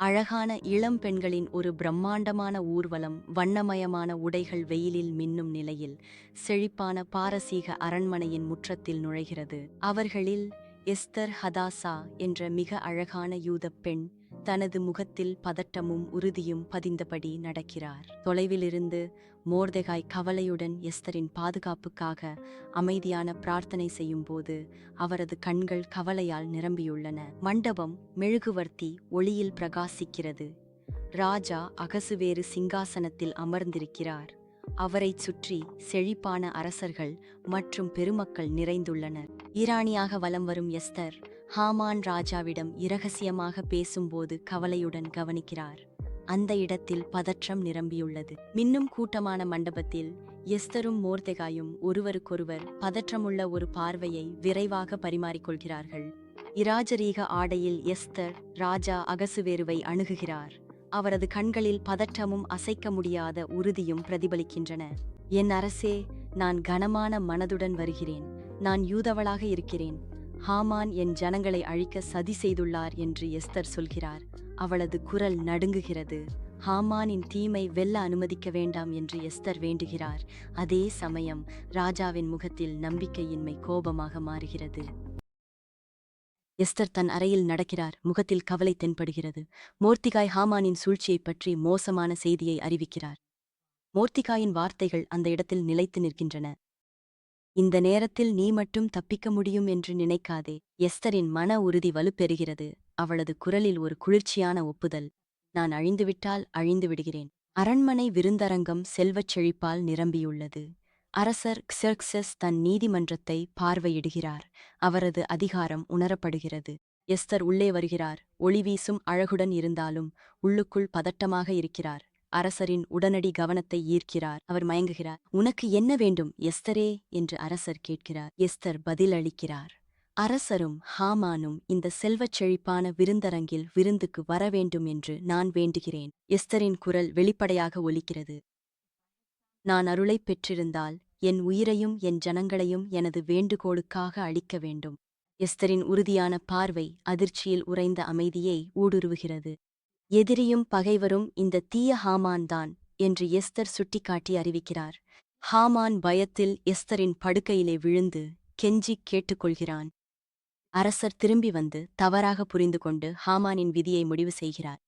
அழகான இளம் பெண்களின் ஒரு பிரம்மாண்டமான ஊர்வலம் வண்ணமயமான உடைகள் வெயிலில் மின்னும் நிலையில் செழிப்பான பாரசீக அரண்மனையின் முற்றத்தில் நுழைகிறது. அவர்களில் எஸ்தர் ஹதாசா என்ற மிக அழகான யூதப் பெண் தனது முகத்தில் பதட்டமும் உறுதியும் பதிந்தபடி நடக்கிறார். தொலைவிலிருந்து மோர்தெகாய் கவலையுடன் எஸ்தரின் பாதுகாப்புக்காக அமைதியான பிரார்த்தனை செய்யும்போது அவரது கண்கள் கவலையால் நிரம்பியுள்ளன. மண்டபம் மெழுகுவர்த்தி ஒளியில் பிரகாசிக்கிறது. ராஜா அகசுவேறு சிங்காசனத்தில் அமர்ந்திருக்கிறார். அவரைச் சுற்றி செழிப்பான அரசர்கள் மற்றும் பெருமக்கள் நிறைந்துள்ளனர். ஈரானியாக வலம் வரும் எஸ்தர் ஹாமான் ராஜாவிடம் இரகசியமாக பேசும்போது கவலையுடன் கவனிக்கிறார். அந்த இடத்தில் பதற்றம் நிரம்பியுள்ளது. மின்னும் கூட்டமான மண்டபத்தில் எஸ்தரும் மோர்தெகாயும் ஒருவருக்கொருவர் பதற்றமுள்ள ஒரு பார்வையை விரைவாக பரிமாறிக்கொள்கிறார்கள். இராஜரீக ஆடையில் எஸ்தர் ராஜா அகசுவேருவை அணுகுகிறார். அவரது கண்களில் பதற்றமும் அசைக்க முடியாத உறுதியும் பிரதிபலிக்கின்றன. என் அரசே நான் கனமான மனதுடன் வருகிறேன். நான் யூதவளாக இருக்கிறேன். ஹாமான் என் ஜனங்களை அழிக்க சதி செய்துள்ளார் என்று எஸ்தர் சொல்கிறார். அவளது குரல் நடுங்குகிறது. ஹாமானின் தீமை வெல்ல அனுமதிக்க வேண்டாம் என்று எஸ்தர் வேண்டுகிறார். அதே சமயம் ராஜாவின் முகத்தில் நம்பிக்கையின்மை கோபமாக மாறுகிறது. எஸ்தர் தன் அறையில் நடக்கிறார். முகத்தில் கவலை தென்படுகிறது. மோர்த்திகாய் ஹாமானின் சூழ்ச்சியைப் பற்றி மோசமான செய்தியை அறிவிக்கிறார். மோர்த்திகாயின் வார்த்தைகள் அந்த இடத்தில் நிலைத்து நிற்கின்றன. இந்த நேரத்தில் நீ மட்டும் தப்பிக்க முடியும் என்று நினைக்காதே. எஸ்தரின் மன உறுதி வலுப்பெறுகிறது. அவளது குரலில் ஒரு குளிர்ச்சியான ஒப்புதல். நான் அழிந்துவிட்டால் அழிந்து விடுகிறேன் அரண்மனை விருந்தரங்கம் செல்வச் செழிப்பால் நிரம்பியுள்ளது. அரசர் க்சர்க்சஸ் தன் நீதிமன்றத்தை பார்வையிடுகிறார். அவரது அதிகாரம் உணரப்படுகிறது. எஸ்தர் உள்ளே வருகிறார். ஒளி வீசும் அழகுடன் இருந்தாலும் உள்ளுக்குள் பதட்டமாக இருக்கிறார். அரசரின் உடனடி கவனத்தை ஈர்க்கிறார். அவர் மயங்குகிறார். உனக்கு என்ன வேண்டும் எஸ்தரே? என்று அரசர் கேட்கிறார். எஸ்தர் பதிலளிக்கிறார். அரசரும் ஹாமானும் இந்த செல்வச் செழிப்பான விருந்தரங்கில் விருந்துக்கு வரவேண்டும் என்று நான் வேண்டுகிறேன். எஸ்தரின் குரல் வெளிப்படையாக ஒலிக்கிறது. நான் அருளைப் பெற்றிருந்தால் என் உயிரையும் என் ஜனங்களையும் எனது வேண்டுகோளுக்காக அளிக்க வேண்டும். எஸ்தரின் உறுதியான பார்வை அதிர்ச்சியில் உறைந்த அமைதியை ஊடுருவுகிறது. எதிரியும் பகைவரும் இந்த தீய ஹாமான்தான் என்று எஸ்தர் சுட்டிக்காட்டி அறிவிக்கிறார். ஹாமான் பயத்தில் எஸ்தரின் படுக்கையிலே விழுந்து கெஞ்சிக் கேட்டுக்கொள்கிறான். அரசர் திரும்பி வந்து தவறாக புரிந்து கொண்டு ஹாமானின் விதியை முடிவு செய்கிறார்.